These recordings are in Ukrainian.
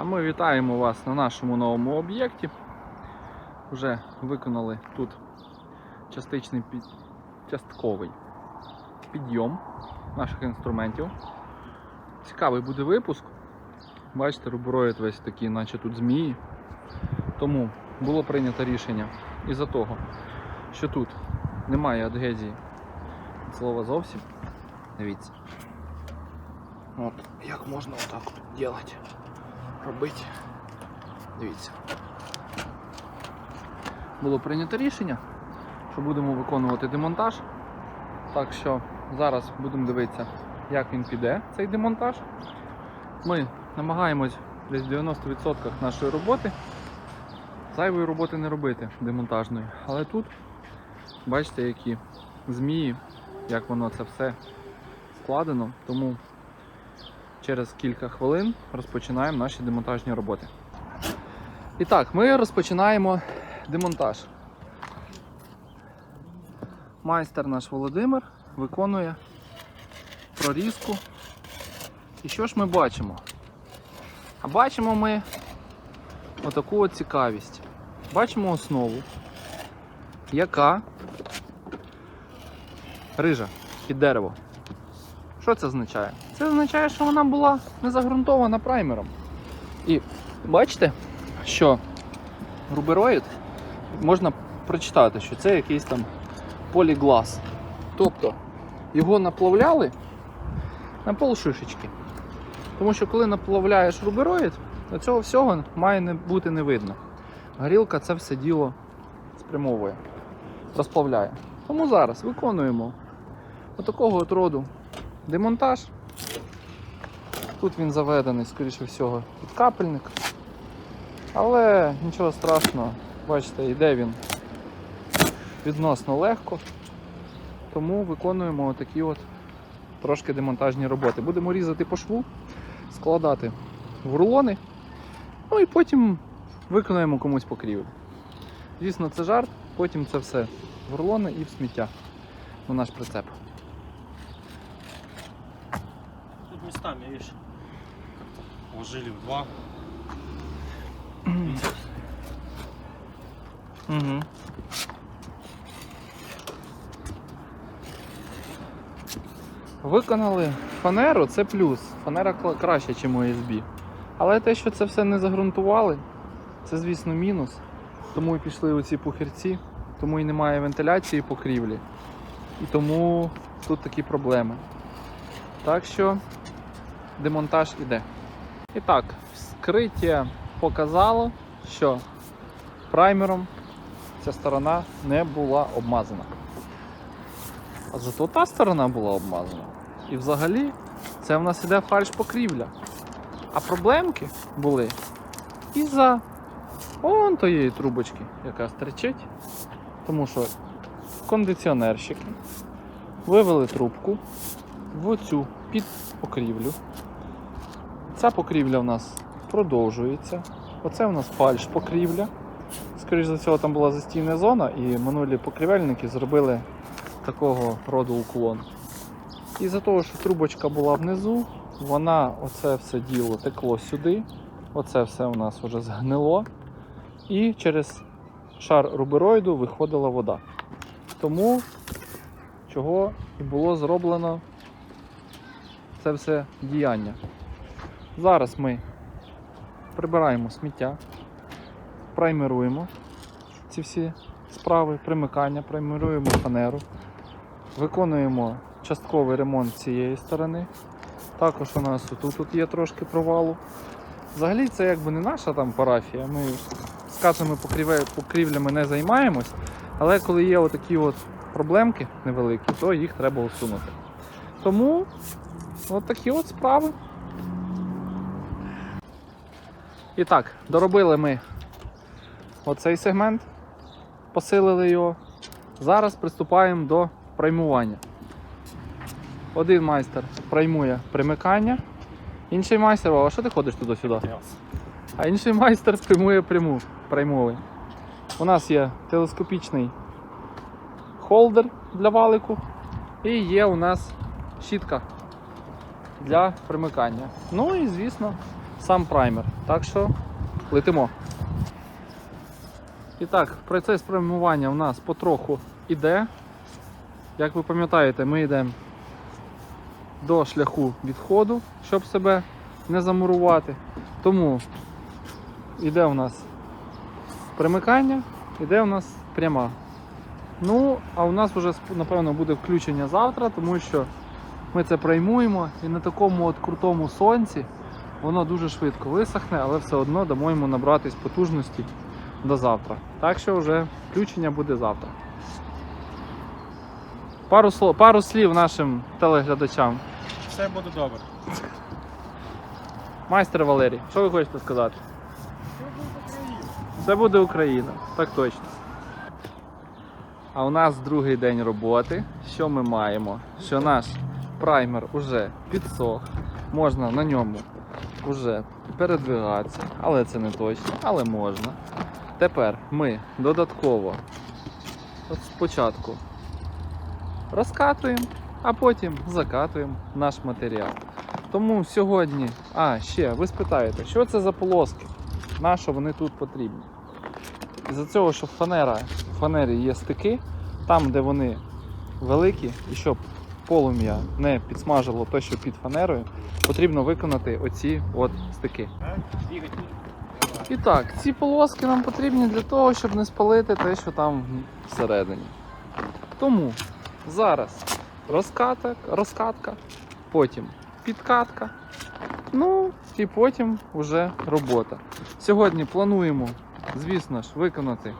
А ми вітаємо вас на нашому новому об'єкті. Вже виконали тут частичний під... частковий підйом наших інструментів. Цікавий буде випуск. Бачите, рубороїд весь такий, наче тут змії. Тому було прийнято рішення із-за того, що тут немає адгезії слова зовсім. Дивіться. От, як можна отак от робити. Робити. Дивіться. Було прийнято рішення, що будемо виконувати демонтаж. Так що зараз будемо дивитися, як він піде, цей демонтаж. Ми намагаємось десь в 90% нашої роботи зайвої роботи не робити демонтажної. Але тут бачите, які змії, як воно це все складено. Тому через кілька хвилин розпочинаємо наші демонтажні роботи. І так, ми розпочинаємо демонтаж. Майстер наш Володимир виконує прорізку. І що ж ми бачимо? А бачимо ми отаку от цікавість. Бачимо основу, яка рижа під дерево. Що це означає? Це означає, що вона була не загрунтована праймером. І бачите, що рубероїд можна прочитати, що це якийсь там поліглас. Тобто його наплавляли на полшишечки. Тому що коли наплавляєш рубероїд, то цього всього має не бути не видно. Горілка це все діло спрямовує, розплавляє. Тому зараз виконуємо отакого от роду демонтаж. Тут він заведений, скоріше всього, під капельник. Але нічого страшного, бачите, йде він відносно легко. Тому виконуємо отакі от трошки демонтажні роботи. Будемо різати по шву, складати в рулони, ну і потім виконаємо комусь покрівлю. Звісно, це жарт, потім це все в рулони і в сміття на наш прицеп. Тут местами, видишь, как-то уложили в два. Угу. Виконали фанеру, це плюс. Фанера краще, ніж ОСБ. Але те, що це все не загрунтували, це, звісно, мінус. Тому і пішли оці пухирці, тому і немає вентиляції покрівлі. І тому тут такі проблеми. Так що демонтаж іде. І так, вскриття показало, що праймером ця сторона не була обмазана. А зато та сторона була обмазана. І взагалі це в нас іде фальш покрівля. А проблемки були із-за он тієї трубочки, яка стричить. Тому що кондиціонерщики вивели трубку в цю під покрівлю. Ця покрівля в нас продовжується. Оце в нас фальш покрівля. Скоріше за всього, там була застійна зона, і минулі покрівельники зробили такого роду уклон. І за того, що трубочка була внизу, вона оце все діло текло сюди. Оце все у нас вже згнило. І через шар рубероїду виходила вода. Тому чого і було зроблено це все діяння. Зараз ми прибираємо сміття, праймеруємо ці всі справи, примикання, праймеруємо фанеру, виконуємо частковий ремонт цієї сторони. Також у нас тут, тут є трошки провалу. Взагалі це якби не наша там парафія. Ми покріве- покрівлями не займаємось, але коли є отакі от проблемки невеликі, то їх треба усунути. Тому от такі от справи. І так, доробили ми оцей сегмент, посилили його. Зараз приступаємо до праймування. Один майстер праймує примикання, інший майстер, а що ти ходиш туди-сюди? А інший майстер прямує пряму, праймовий. У нас є телескопічний холдер для валику і є у нас щітка для примикання. Ну і звісно, сам праймер. Так що летимо. І так, процес промивання у нас потроху іде. Як ви пам'ятаєте, ми йдемо до шляху відходу, щоб себе не замурувати. Тому іде у нас примикання, іде у нас пряма. Ну, а у нас вже напевно буде включення завтра, тому що ми це приймуємо і на такому от крутому сонці воно дуже швидко висохне, але все одно дамо йому набратись потужності до завтра. Так що вже включення буде завтра. Пару, слов, пару слів нашим телеглядачам. Все буде добре. Майстер Валерій, що ви хочете сказати? Це буде Україна, так точно. А у нас другий день роботи. Що ми маємо? Що наш праймер уже підсох, можна на ньому вже передвигатися, але це не точно, але можна. Тепер ми додатково спочатку розкатуємо, а потім закатуємо наш матеріал. Тому сьогодні, а ще ви спитаєте, що це за полоски? На що вони тут потрібні? Із-за цього, що в фанері є стики, там, де вони великі, і щоб полум'я не підсмажило те, що під фанерою, потрібно виконати оці от стики. І так, ці полоски нам потрібні для того, щоб не спалити те, що там всередині. Тому зараз розкаток, розкатка, потім підкатка. Ну і потім вже робота. Сьогодні плануємо, звісно ж, виконати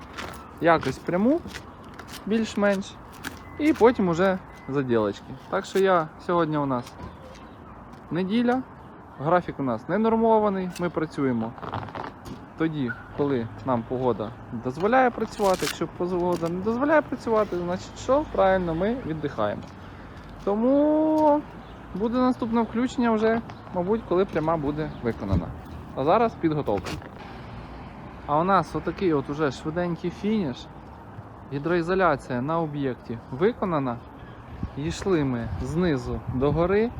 якось пряму, більш-менш, і потім уже заділочки. Так що я сьогодні у нас неділя, графік у нас не нормований, ми працюємо тоді, коли нам погода дозволяє працювати. Якщо погода не дозволяє працювати, значить що? Правильно, ми віддихаємо. Тому буде наступне включення вже, мабуть, коли пряма буде виконана. А зараз підготовка. А у нас отакий от уже швиденький фініш. Гідроізоляція на об'єкті виконана. Йшли ми знизу до гори.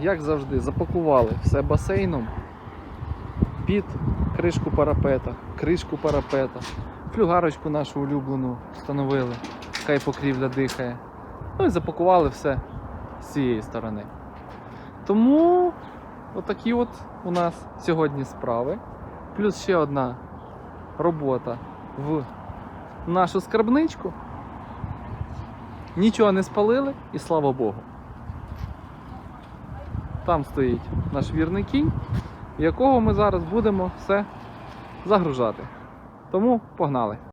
Як завжди, запакували все басейном під кришку парапета, кришку парапета, флюгарочку нашу улюблену встановили, хай покрівля дихає. Ну і запакували все з цієї сторони. Тому отакі от у нас сьогодні справи. Плюс ще одна робота в нашу скарбничку. Нічого не спалили і слава Богу. Там стоїть наш вірний кінь, якого ми зараз будемо все загружати. Тому погнали.